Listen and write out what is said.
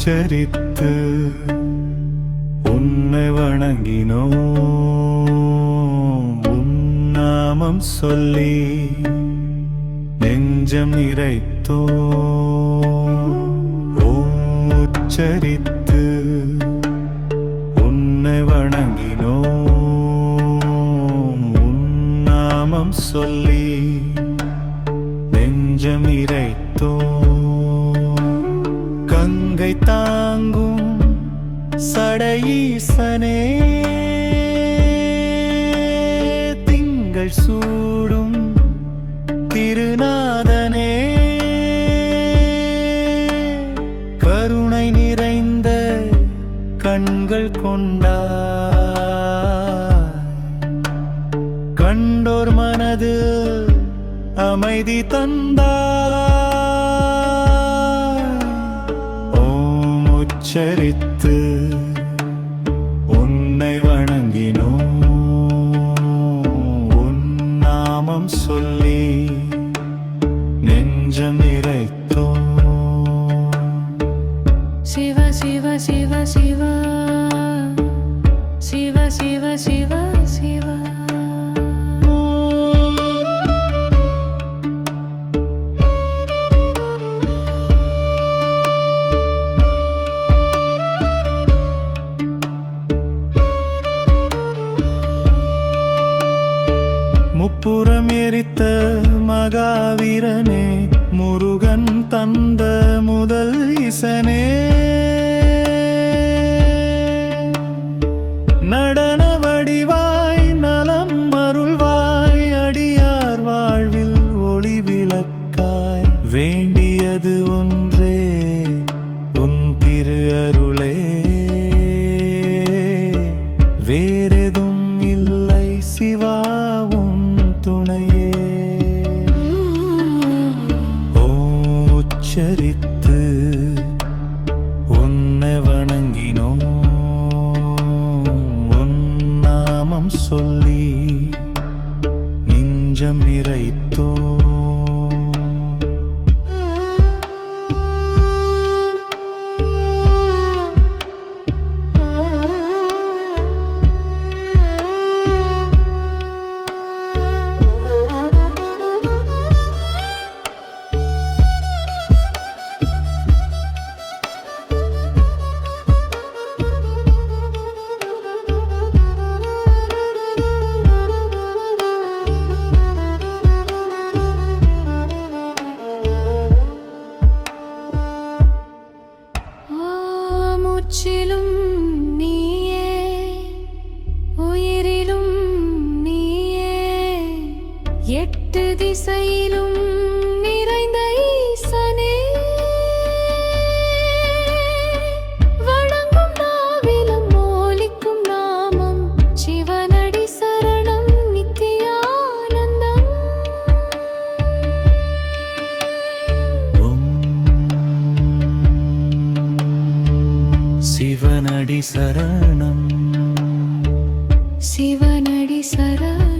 உச்சரித்து உன்னை வணங்கினோ உன்னாமம் சொல்லி நெஞ்சம் நிறைத்தோ உச்சரித்து உன்னை வணங்கினோ உன் நாமம் சொல்லி கங்கை தாங்கும் சடையீசனே. திங்கள் சூடும் திருநாதனே. கருணை நிறைந்த கண்கள் கொண்டா கண்டோர் மனது அமைதி தந்தாய். உச்சரித்து உன்னை வணங்கினோ உன் நாமம் சொல்லி நெஞ்சம் நிறைத்தோ சிவ சிவ சிவ சிவா. மகாவீரனே முருகன் தந்த முதல் இசனே. நடன வடிவாய் நலம் அருள்வாய் அடியார் வாழ்வில் ஒளி விளக்காய். வேண்டியது ஒன்றே உன் திரு அருளே. வேறெதும் உச்சரித்து உன்னை வணங்கினோ உன் நாமம் சொல்லி நெஞ்சம் இறைத்தோ முற்றிலும் நீயே உயிரிலும் நீயே. எட்டு திசையிலும் நிறைந்த சரணம். சிவனடி சரணம்.